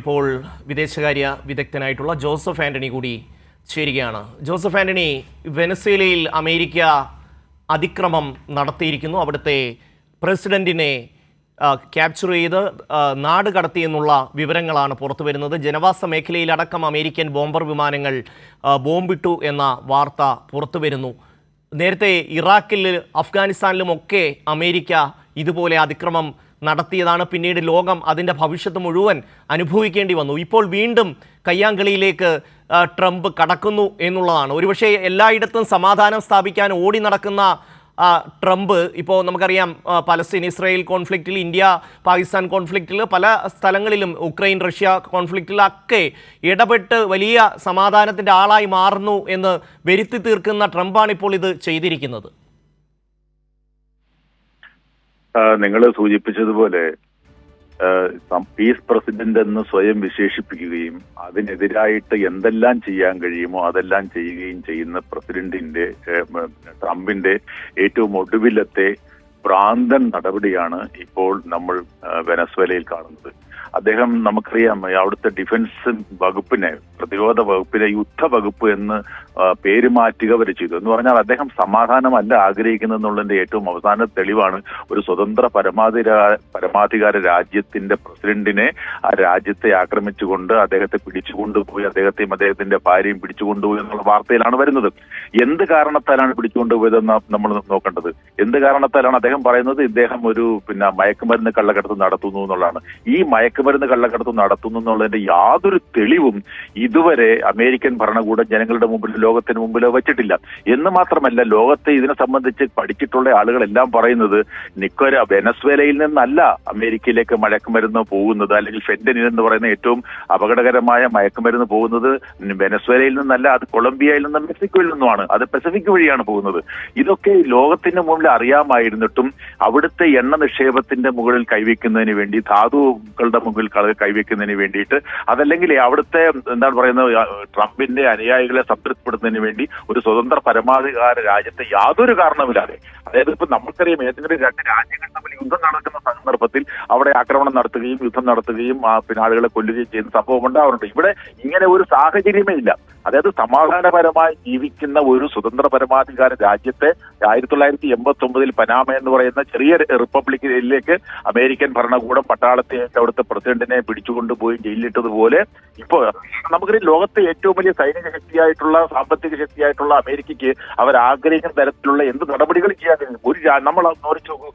ഇപ്പോൾ വിദേശകാര്യ വിദഗ്ധനായിട്ടുള്ള ജോസഫ് ആന്റണി കൂടി ചേരുകയാണ്. ജോസഫ് ആന്റണി വെനസ്വേലയിൽ അമേരിക്ക അതിക്രമം നടത്തിയിരിക്കുന്നു. അവിടുത്തെ പ്രസിഡന്റിനെ ക്യാപ്ചർ ചെയ്ത് നാട് കടത്തിയെന്നുള്ള വിവരങ്ങളാണ് പുറത്തു വരുന്നത്. ജനവാസ മേഖലയിലടക്കം അമേരിക്കൻ ബോംബർ വിമാനങ്ങൾ ബോംബിട്ടു എന്ന വാർത്ത പുറത്തു വരുന്നു. നേരത്തെ ഇറാഖിൽ അഫ്ഗാനിസ്ഥാനിലും ഒക്കെ അമേരിക്ക ഇതുപോലെ അതിക്രമം നടത്തിയതാണ്. പിന്നീട് ലോകം അതിന്റെ ഭവിഷ്യത്ത് മുഴുവൻ അനുഭവിക്കേണ്ടി വന്നു. ഇപ്പോൾ വീണ്ടും കയ്യാങ്കളിയിലേക്ക് ട്രംപ് കടക്കുന്നു എന്നുള്ളതാണ്. ഒരുപക്ഷെ എല്ലായിടത്തും സമാധാനം സ്ഥാപിക്കാൻ ഓടി നടക്കുന്ന ട്രംപ് ഇപ്പോൾ നമുക്കറിയാം പലസ്തീൻ ഇസ്രായേൽ കോൺഫ്ലിക്റ്റിൽ ഇന്ത്യ പാകിസ്ഥാൻ കോൺഫ്ലിക്റ്റിൽ പല സ്ഥലങ്ങളിലും ഉക്രൈൻ റഷ്യ കോൺഫ്ലിക്റ്റിലൊക്കെ ഇടപെട്ട് വലിയ സമാധാനത്തിന്റെ ആളായി മാറുന്നു എന്ന് വരുത്തി തീർക്കുന്ന ട്രംപാണ് ഇപ്പോൾ ഇത് ചെയ്തിരിക്കുന്നത്. നിങ്ങൾ സൂചിപ്പിച്ചതുപോലെ പീസ് പ്രസിഡന്റ് എന്ന് സ്വയം വിശേഷിപ്പിക്കുകയും അതിനെതിരായിട്ട് എന്തെല്ലാം ചെയ്യാൻ കഴിയുമോ അതെല്ലാം ചെയ്യുകയും ചെയ്യുന്ന പ്രസിഡന്റിന്റെ ട്രംപിന്റെ ഏറ്റവും ഒടുവിലത്തെ ഭ്രാന്തൻ നടപടിയാണ് ഇപ്പോൾ നമ്മൾ വെനസ്വേലയിൽ കാണുന്നത്. അദ്ദേഹം നമുക്കറിയാം അവിടുത്തെ ഡിഫൻസ് വകുപ്പിനെ പ്രതിരോധ വകുപ്പിനെ യുദ്ധ വകുപ്പ് എന്ന് പേര് മാറ്റുക വരെ ചെയ്തു. എന്ന് പറഞ്ഞാൽ അദ്ദേഹം സമാധാനമല്ല ആഗ്രഹിക്കുന്നതെന്നുള്ളതിന്റെ ഏറ്റവും അവസാന തെളിവാണ് ഒരു സ്വതന്ത്ര പരമാധികാര പരമാധികാര രാജ്യത്തിന്റെ പ്രസിഡന്റിനെ ആ രാജ്യത്തെ ആക്രമിച്ചുകൊണ്ട് അദ്ദേഹത്തെ പിടിച്ചുകൊണ്ടുപോയി അദ്ദേഹത്തെയും അദ്ദേഹത്തിന്റെ ഭാര്യയും പിടിച്ചുകൊണ്ടുപോയി എന്നുള്ള വാർത്തയിലാണ് വരുന്നത്. എന്ത് കാരണത്താലാണ് പിടിച്ചുകൊണ്ടുപോയതെന്ന് നമ്മൾ നോക്കേണ്ടത്? എന്ത് കാരണത്താലാണ് അദ്ദേഹം പറയുന്നത്? ഇദ്ദേഹം ഒരു പിന്നെ മയക്കുമരുന്ന് കള്ളക്കടത്ത് നടത്തുന്നു എന്നുള്ളതാണ്. ഈ മയക്കുമരുന്ന് കള്ളക്കടത്ത് നടത്തുന്നു എന്നുള്ളതിന്റെ യാതൊരു തെളിവും ഇതുവരെ അമേരിക്കൻ ഭരണകൂടം ജനങ്ങളുടെ മുമ്പിൽ ലോകത്തിന് മുമ്പിൽ വെച്ചിട്ടില്ല. എന്ന് മാത്രമല്ല ലോകത്തെ ഇതിനെ സംബന്ധിച്ച് പഠിച്ചിട്ടുള്ള ആളുകളെല്ലാം പറയുന്നത് നിക്കോര വെനസ്വേലയിൽ നിന്നല്ല അമേരിക്കയിലേക്ക് മയക്കുമരുന്ന് പോകുന്നത് അല്ലെങ്കിൽ ഫെന്റനിൽ എന്ന് പറയുന്ന ഏറ്റവും അപകടകരമായ മയക്കുമരുന്ന് പോകുന്നത് വെനസ്വേലയിൽ നിന്നല്ല അത് കൊളംബിയയിൽ നിന്നും മെക്സിക്കോയിൽ നിന്നുമാണ്. അത് പസഫിക് വഴിയാണ് പോകുന്നത്. ഇതൊക്കെ ലോകത്തിന് മുമ്പിൽ അറിയാമായിരുന്നിട്ടും അവിടുത്തെ എണ്ണ നിക്ഷേപത്തിന്റെ മുകളിൽ കൈവയ്ക്കുന്നതിന് വേണ്ടി ധാതുക്കളുടെ മുമ്പിൽ കൈവയ്ക്കുന്നതിന് വേണ്ടിയിട്ട്. അതല്ലെങ്കിൽ അവിടുത്തെ എന്താണ് പറയുന്നത് ട്രംപിന്റെ അനുയായികളെ സംതൃപ്തിപ്പെടുത്തുന്നതിന് വേണ്ടി ഒരു സ്വതന്ത്ര പരമാധികാര രാജ്യത്തെ യാതൊരു കാരണവുമില്ലാതെ അതായത് ഇപ്പൊ നമുക്കറിയാം ഏതെങ്കിലും രണ്ട് രാജ്യങ്ങൾ തമ്മിൽ യുദ്ധം നടക്കുന്ന സന്ദർഭത്തിൽ അവിടെ ആക്രമണം നടത്തുകയും യുദ്ധം നടത്തുകയും പിന്നെ ആളുകളെ കൊല്ലുകയും ചെയ്യുന്ന സംഭവം ഉണ്ടാവാറുണ്ട്. ഇവിടെ ഇങ്ങനെ ഒരു സാഹചര്യമേ ഇല്ല. അതായത് സമാധാനപരമായി ജീവിക്കുന്ന ഒരു സ്വതന്ത്ര പരമാധികാര രാജ്യത്തെ ആയിരത്തി തൊള്ളായിരത്തി എൺപത്തി ഒമ്പതിൽ പനാമ എന്ന് പറയുന്ന ചെറിയ റിപ്പബ്ലിക്കിലേക്ക് അമേരിക്കൻ ഭരണകൂടം പട്ടാളത്തെ അവിടുത്തെ പ്രസിഡന്റിനെ പിടിച്ചുകൊണ്ടുപോയി ജയിലിലിട്ടതുപോലെ ഇപ്പോൾ നമുക്കറിയാം ലോകത്തെ ഏറ്റവും വലിയ സൈനിക ശക്തിയായിട്ടുള്ള സാമ്പത്തിക ശക്തിയായിട്ടുള്ള അമേരിക്കയ്ക്ക് അവർ ആഗ്രഹിക്കുന്ന തരത്തിലുള്ള എന്ത് നടപടികൾ ചെയ്യാൻ ഒരു നമ്മൾ നോക്കൂ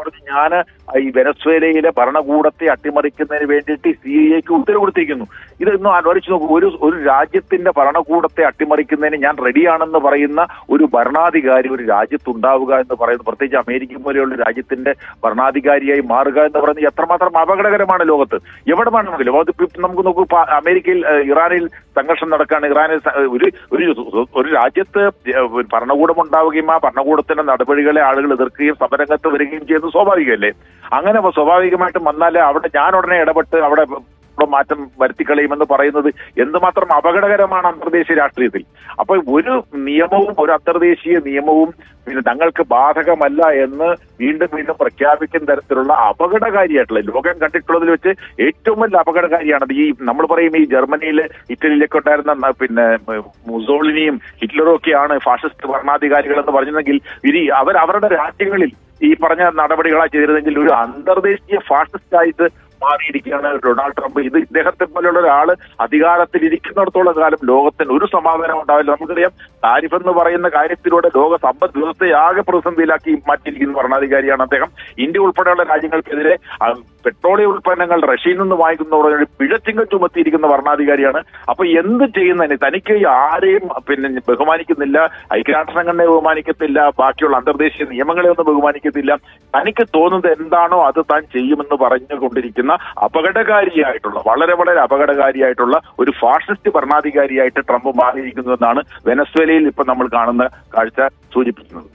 പറഞ്ഞു ഞാൻ ഈ വെനസ്വേലയിലെ ഭരണകൂടത്തെ അട്ടിമറിക്കുന്നതിന് വേണ്ടിയിട്ട് സി ഐക്ക് ഉത്തരവ് കൊടുത്തിരിക്കുന്നു. ഇതൊന്നും ആലോചിച്ച് നോക്കും. ഒരു ഒരു രാജ്യത്തിന്റെ ഭരണകൂടത്തെ അട്ടിമറിക്കുന്നതിന് ഞാൻ റെഡിയാണെന്ന് പറയുന്ന ഒരു ഭരണാധികാരി ഒരു രാജ്യത്തുണ്ടാവുക എന്ന് പറയുന്നത് പ്രത്യേകിച്ച് അമേരിക്ക പോലെയുള്ള രാജ്യത്തിന്റെ ഭരണാധികാരിയായി മാറുക എന്ന് പറയുന്നത് എത്രമാത്രം അപകടകരമാണ് ലോകത്ത്. എവിടെ വേണമെങ്കിലും. നമുക്ക് നോക്കൂ അമേരിക്കയിൽ ഇറാനിൽ സംഘർഷം നടക്കുകയാണ്. ഇറാനിൽ ഒരു ഒരു രാജ്യത്ത് ഭരണകൂടം ഉണ്ടാവുകയും ആ ഭരണകൂടത്തിന്റെ നടപടികളെ ആളുകൾ എതിർക്കുകയും സമരംഗത്ത് വരികയും ചെയ്യുന്നത് സ്വാഭാവികമല്ലേ? അങ്ങനെ സ്വാഭാവികമായിട്ടും വന്നാലേ അവിടെ ഞാൻ ഉടനെ ഇടപെട്ട് അവിടെ മാറ്റം വരുത്തിക്കളയുമെന്ന് പറയുന്നത് എന്തുമാത്രം അപകടകരമാണ് അന്തർദേശീയ രാഷ്ട്രീയത്തിൽ. അപ്പൊ ഒരു നിയമവും ഒരു അന്തർദേശീയ നിയമവും പിന്നെ തങ്ങൾക്ക് ബാധകമല്ല എന്ന് വീണ്ടും വീണ്ടും പ്രഖ്യാപിക്കുന്ന തരത്തിലുള്ള അപകടകാരിയായിട്ടുള്ള ലോകം കണ്ടിട്ടുള്ളതിൽ വെച്ച് ഏറ്റവും വലിയ അപകടകാരിയാണ് ഈ നമ്മൾ പറയും ഈ ജർമ്മനിയിലെ ഇറ്റലിയിലൊക്കെ ഉണ്ടായിരുന്ന പിന്നെ മുസോളിനിയും ഹിറ്റ്ലറും ഒക്കെയാണ് ഫാഷിസ്റ്റ് ഭരണാധികാരികൾ എന്ന് പറഞ്ഞിരുന്നെങ്കിൽ ഇനി അവർ അവരുടെ രാജ്യങ്ങളിൽ ഈ പറഞ്ഞ നടപടികളാ ചെയ്തിരുന്നെങ്കിൽ ഒരു അന്തർദേശീയ ഫാഷിസ്റ്റായിട്ട് മാറിയിരിക്കുകയാണ് ഡൊണാൾഡ് ട്രംപ്. ഇത് ഇദ്ദേഹത്തെ പോലെയുള്ള ഒരാൾ അധികാരത്തിൽ ഇരിക്കുന്നിടത്തോളം കാലം ലോകത്തിന് ഒരു സമാധാനം ഉണ്ടാവില്ല. നമുക്കറിയാം താരിഫ് എന്ന് പറയുന്ന കാര്യത്തിലൂടെ ലോക സമ്പദ് വ്യവസ്ഥയെ ആകെ പ്രതിസന്ധിയിലാക്കി മാറ്റിയിരിക്കുന്ന ഭരണാധികാരിയാണ് അദ്ദേഹം. ഇന്ത്യ ഉൾപ്പെടെയുള്ള രാജ്യങ്ങൾക്കെതിരെ പെട്രോളിയം ഉൽപ്പന്നങ്ങൾ റഷ്യയിൽ നിന്ന് വാങ്ങിക്കുന്നതോടെ പിഴച്ചിങ്ങൾ ചുമത്തിയിരിക്കുന്ന ഭരണാധികാരിയാണ്. അപ്പൊ എന്ത് ചെയ്യുന്നതിന്? തനിക്ക് ആരെയും പിന്നെ ബഹുമാനിക്കുന്നില്ല ഐക്യരാഷ്ട്രസംഘടനയെ ബഹുമാനിക്കത്തില്ല ബാക്കിയുള്ള അന്തർദേശീയ നിയമങ്ങളെ ഒന്നും ബഹുമാനിക്കത്തില്ല. തനിക്ക് തോന്നുന്നത് എന്താണോ അത് താൻ ചെയ്യുമെന്ന് പറഞ്ഞുകൊണ്ടിരിക്കുന്ന അപകടകാരിയായിട്ടുള്ള വളരെ വളരെ അപകടകാരിയായിട്ടുള്ള ഒരു ഫാഷിസ്റ്റ് ഭരണാധികാരിയായിട്ട് ട്രംപ് മാറിയിരിക്കുന്നുവെന്നാണ് വെനസ്വേലയിൽ ഇപ്പൊ നമ്മൾ കാണുന്ന കാഴ്ച സൂചിപ്പിക്കുന്നത്.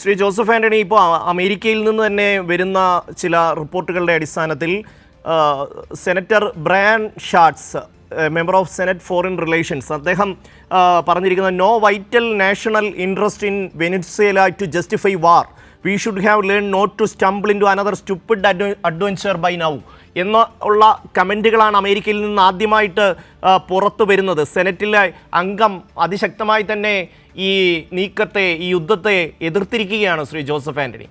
ശ്രീ ജോസഫ് ആന്റണി ഇപ്പോൾ അമേരിക്കയിൽ നിന്ന് തന്നെ വരുന്ന ചില റിപ്പോർട്ടുകളുടെ അടിസ്ഥാനത്തിൽ senator Brian Schatz member of senate foreign relations അദ്ദേഹം പറഞ്ഞിരിക്കുന്ന no vital national interest in Venezuela to justify war we should have learned not to stumble into another stupid adv adventure by now എന്ന ഉള്ള കമന്റുകളാണ് അമേരിക്കയിൽ നിന്ന് ആദ്യമായിട്ട് പുറത്തു വരുന്നത്. സെനറ്റിലെ അംഗം അതിശക്തമായി തന്നെ ഈ നീക്കത്തെ ഈ യുദ്ധത്തെ എതിർത്തിരിക്കുകയാണ് ശ്രീ ജോസഫ് ആന്റണി.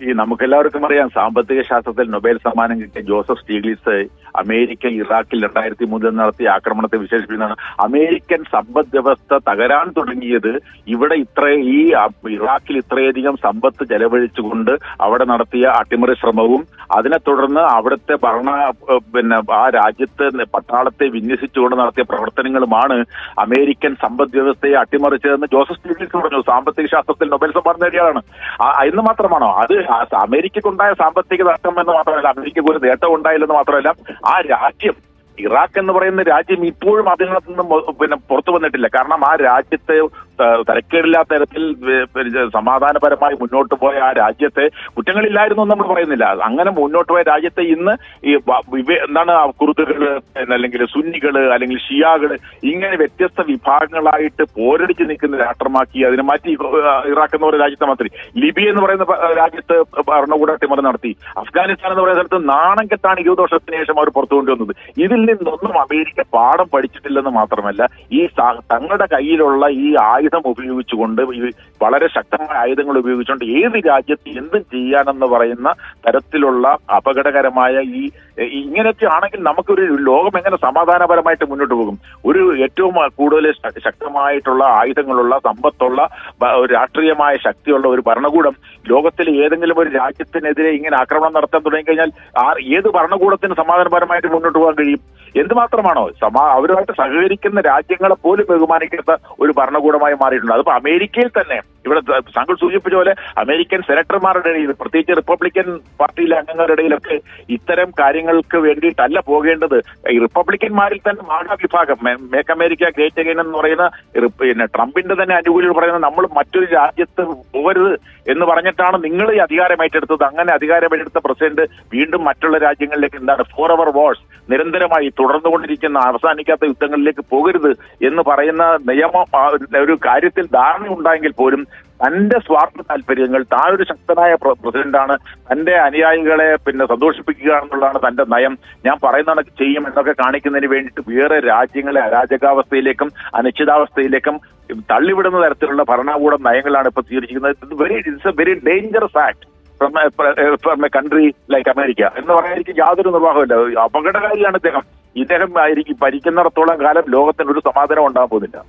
ഈ നമുക്കെല്ലാവർക്കും അറിയാം സാമ്പത്തിക ശാസ്ത്രത്തിൽ നൊബേൽ സമ്മാനം കിട്ടിയ ജോസഫ് സ്റ്റീഗ്ലിസ് അമേരിക്ക ഇറാഖിൽ രണ്ടായിരത്തി മൂന്നിൽ നടത്തിയ ആക്രമണത്തെ വിശേഷിപ്പിക്കുന്നതാണ്. അമേരിക്കൻ സമ്പദ് വ്യവസ്ഥ തകരാൻ തുടങ്ങിയത് ഇവിടെ ഇത്ര ഈ ഇറാഖിൽ ഇത്രയധികം സമ്പത്ത് ചെലവഴിച്ചുകൊണ്ട് അവിടെ നടത്തിയ അട്ടിമറി ശ്രമവും അതിനെ തുടർന്ന് അവിടുത്തെ ഭരണ പിന്നെ ആ രാജ്യത്ത് പട്ടാളത്തെ വിന്യസിച്ചുകൊണ്ട് നടത്തിയ പ്രവർത്തനങ്ങളുമാണ് അമേരിക്കൻ സമ്പദ് വ്യവസ്ഥയെ അട്ടിമറിച്ചതെന്ന് ജോസഫ് സ്റ്റീഗ്ലിസ് പറഞ്ഞു. സാമ്പത്തിക ശാസ്ത്രത്തിൽ നൊബേൽ സമ്മാനം നേടിയതാണ് ആ- എന്ന് മാത്രമാണോ? അത് അമേരിക്കക്കുണ്ടായ സാമ്പത്തിക നഷ്ടം എന്ന് മാത്രമല്ല അമേരിക്കക്ക് ഒരു നേട്ടം ഉണ്ടായില്ലെന്ന് മാത്രമല്ല ആ രാജ്യം ഇറാഖ് എന്ന് പറയുന്ന രാജ്യം ഇപ്പോഴും അതിനകത്ത് നിന്ന് പിന്നെ പുറത്തു വന്നിട്ടില്ല. കാരണം ആ രാജ്യത്തെ തരക്കേടില്ലാത്ത തരത്തിൽ സമാധാനപരമായി മുന്നോട്ട് പോയ ആ രാജ്യത്തെ കുറ്റങ്ങളില്ലായിരുന്നു നമ്മൾ പറയുന്നില്ല. അങ്ങനെ മുന്നോട്ട് പോയ രാജ്യത്തെ ഇന്ന് ഈ എന്താണ് ആ പിന്നെ അല്ലെങ്കിൽ സുന്നികൾ അല്ലെങ്കിൽ ഷിയാകൾ ഇങ്ങനെ വ്യത്യസ്ത വിഭാഗങ്ങളായിട്ട് പോരടിച്ച് നിൽക്കുന്ന രാഷ്ട്രമാക്കി അതിനെ മാറ്റി ഇറാഖ് എന്ന് പറയുന്ന രാജ്യത്തെ മാറ്റി ലിബിയ എന്ന് പറയുന്ന രാജ്യത്ത് ഭരണകൂട അട്ടിമറി നടത്തി. അഫ്ഗാനിസ്ഥാൻ എന്ന് പറയുന്ന സ്ഥലത്ത് നാണം കെട്ടാണ് ഇരുപത് വർഷത്തിന് ശേഷം അവർ പുറത്തു കൊണ്ടുവന്നത് ഇതിൽ നിന്നൊന്നും അമേരിക്ക പാഠം പഠിച്ചിട്ടില്ലെന്ന് മാത്രമല്ല ഈ തങ്ങളുടെ കയ്യിലുള്ള ഈ ആയുധം ഉപയോഗിച്ചുകൊണ്ട് ഈ വളരെ ശക്തമായ ആയുധങ്ങൾ ഉപയോഗിച്ചുകൊണ്ട് ഏത് രാജ്യത്ത് എന്തും ചെയ്യാനെന്ന് പറയുന്ന തരത്തിലുള്ള അപകടകരമായ ഈ ഇങ്ങനെയൊക്കെ ആണെങ്കിൽ നമുക്കൊരു ലോകം എങ്ങനെ സമാധാനപരമായിട്ട് മുന്നോട്ട് പോകും? ഒരു ഏറ്റവും കൂടുതൽ ശക്തമായിട്ടുള്ള ആയുധങ്ങളുള്ള സമ്പത്തുള്ള രാഷ്ട്രീയമായ ശക്തിയുള്ള ഒരു ഭരണകൂടം ലോകത്തിലെ ഏതെങ്കിലും ഒരു രാജ്യത്തിനെതിരെ ഇങ്ങനെ ആക്രമണം നടത്താൻ തുടങ്ങിക്കഴിഞ്ഞാൽ ഏത് ഭരണകൂടത്തിന് സമാധാനപരമായിട്ട് മുന്നോട്ട് പോകാൻ കഴിയും? എന്തുമാത്രമാണോ സമാ അവരുമായിട്ട് സഹകരിക്കുന്ന രാജ്യങ്ങളെ പോലും ബഹുമാനിക്കാത്ത ഒരു ഭരണകൂടമായി മാറിയിട്ടുണ്ട്. അതിപ്പോ അമേരിക്കയിൽ തന്നെ ഇവിടെ താങ്കൾ സൂചിപ്പിച്ച പോലെ അമേരിക്കൻ സെനറ്റർമാരുടെ ഇടയിൽ പ്രത്യേകിച്ച് റിപ്പബ്ലിക്കൻ പാർട്ടിയിലെ അംഗങ്ങളുടെ ഇടയിലൊക്കെ ഇത്തരം കാര്യങ്ങൾക്ക് വേണ്ടിയിട്ടല്ല പോകേണ്ടത്. ഈ റിപ്പബ്ലിക്കന്മാരിൽ തന്നെ മാഗ വിഭാഗം മേക്ക് അമേരിക്ക ഗ്രേറ്റ് അഗൈൻ എന്ന് പറയുന്ന പിന്നെ ട്രംപിന്റെ തന്നെ അനുകൂലികൾ പറയുന്നത് നമ്മൾ മറ്റൊരു രാജ്യത്ത് പോകരുത് എന്ന് പറഞ്ഞിട്ടാണ് നിങ്ങൾ ഈ അധികാരം ഏറ്റെടുത്തത്. അങ്ങനെ അധികാരം ഏറ്റെടുത്ത പ്രസിഡന്റ് വീണ്ടും മറ്റുള്ള രാജ്യങ്ങളിലേക്ക് എന്താണ് ഫോർ അവർ വാഴ്സ് നിരന്തരമായി തുടർന്നുകൊണ്ടിരിക്കുന്ന അവസാനിക്കാത്ത യുദ്ധങ്ങളിലേക്ക് പോകരുത് എന്ന് പറയുന്ന നിയമം ഒരു കാര്യത്തിൽ ധാരണ ഉണ്ടായെങ്കിൽ പോലും തന്റെ സ്വാർത്ഥ താല്പര്യങ്ങൾ താനൊരു ശക്തനായ പ്ര- പ്രസിഡന്റാണ് തന്റെ അനുയായികളെ പിന്നെ സന്തോഷിപ്പിക്കുക എന്നുള്ളതാണ് തന്റെ നയം. ഞാൻ പറയുന്നത് ചെയ്യും എന്നൊക്കെ കാണിക്കുന്നതിന് വേണ്ടിയിട്ട് വേറെ രാജ്യങ്ങളെ അരാജകാവസ്ഥയിലേക്കും അനിശ്ചിതാവസ്ഥയിലേക്കും തള്ളിവിടുന്ന തരത്തിലുള്ള ഭരണകൂട നയങ്ങളാണ് ഇപ്പൊ സ്വീകരിച്ചിരിക്കുന്നത്. Very it's a very dangerous act from from a country like America എന്ന് പറയാനായിരിക്കും യാതൊരു നിർവാഹമില്ല അപകടകാരിയാണ് ഇദ്ദേഹം. ഇദ്ദേഹം ആയിരിക്കും ഭരിക്കുന്നിടത്തോളം കാലം ലോകത്തിന് ഒരു സമാധാനം ഉണ്ടാകാൻ പോകുന്നില്ല.